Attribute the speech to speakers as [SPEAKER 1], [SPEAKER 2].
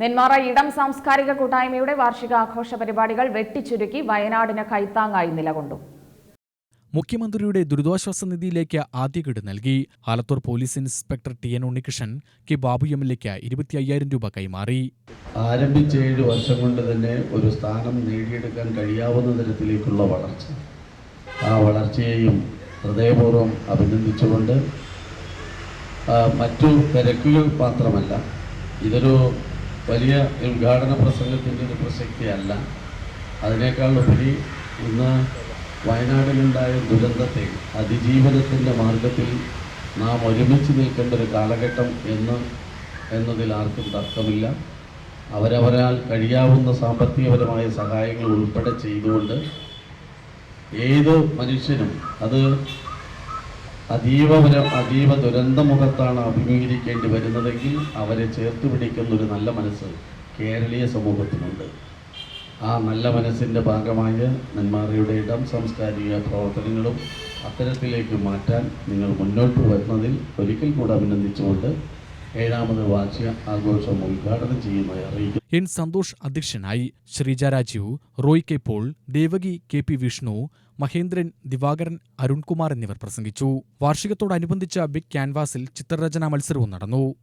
[SPEAKER 1] നെന്മാറ ഇടം സാംസ്കാരിക കൂട്ടായ്മയുടെ വാർഷിക ആഘോഷ പരിപാടികൾ വെട്ടിച്ചുരുക്കി വയനാടിന് കൈത്താങ്ങായി നിലകൊണ്ടു.
[SPEAKER 2] മുഖ്യമന്ത്രിയുടെ ദുരിതാശ്വാസ നിധിയിലേക്ക് ആദ്യഗഡു നൽകി. Alathur police inspector T N Unnikrishnan K Babu M L എക്ക് ഇരുപത്തി അയ്യായിരം രൂപ കൈമാറി.
[SPEAKER 3] ആരംഭിച്ച ഏഴ് വർഷം കൊണ്ട് തന്നെ ഒരു സ്ഥാനം നേടിയെടുക്കാൻ കഴിയാവുന്ന തരത്തിലേക്കുള്ള വളർച്ച. ആ വളർച്ചയെയും ഹൃദയപൂർവം അഭിനന്ദിച്ചുകൊണ്ട് മറ്റു തിരക്കുകൾ മാത്രമല്ല ഇതൊരു വലിയ ഉദ്ഘാടന പ്രസംഗത്തിന്റെ ഒരു പ്രസക്തിയല്ല. അതിനേക്കാൾ ഉപരി ഇന്ന് വയനാടിലുണ്ടായ ദുരന്തത്തെ അതിജീവനത്തിന്റെ മാർഗത്തിൽ നാം ഒരുമിച്ച് നിൽക്കേണ്ട ഒരു കാലഘട്ടം എന്ന് എന്നതിൽ ആർക്കും തർക്കമില്ല. അവരവരാൽ കഴിയാവുന്ന സാമ്പത്തികപരമായ സഹായങ്ങൾ ഉൾപ്പെടെ ചെയ്തുകൊണ്ട് ഏത് മനുഷ്യനും അത് അതീവ അതീവ ദുരന്തമുഖത്താണ് അഭിമുഖീകരിക്കേണ്ടി വരുന്നതെങ്കിൽ അവരെ ചേർത്ത് പിടിക്കുന്ന ഒരു നല്ല മനസ്സ് കേരളീയ സമൂഹത്തിനുണ്ട്. ആ നല്ല മനസ്സിന്റെ ഭാഗമായ നെന്മാറയുടെ ഇടം സാംസ്കാരിക പ്രവർത്തനങ്ങളും അത്തരത്തിലേക്ക് മാറ്റാൻ നിങ്ങൾ മുന്നോട്ട് വരുന്നതിൽ ഒരിക്കൽ കൂടെ അഭിനന്ദിച്ചുകൊണ്ട്
[SPEAKER 2] എൻ സന്തോഷ് അധ്യക്ഷനായി Sreeja Rajeev Roy K Paul Devaki K P Vishnu Mahendran Divakaran Arunkumar എന്നിവർ പ്രസംഗിച്ചു. വാർഷികത്തോടനുബന്ധിച്ച ബിഗ് ക്യാൻവാസിൽ ചിത്രരചനാ മത്സരവും നടന്നു.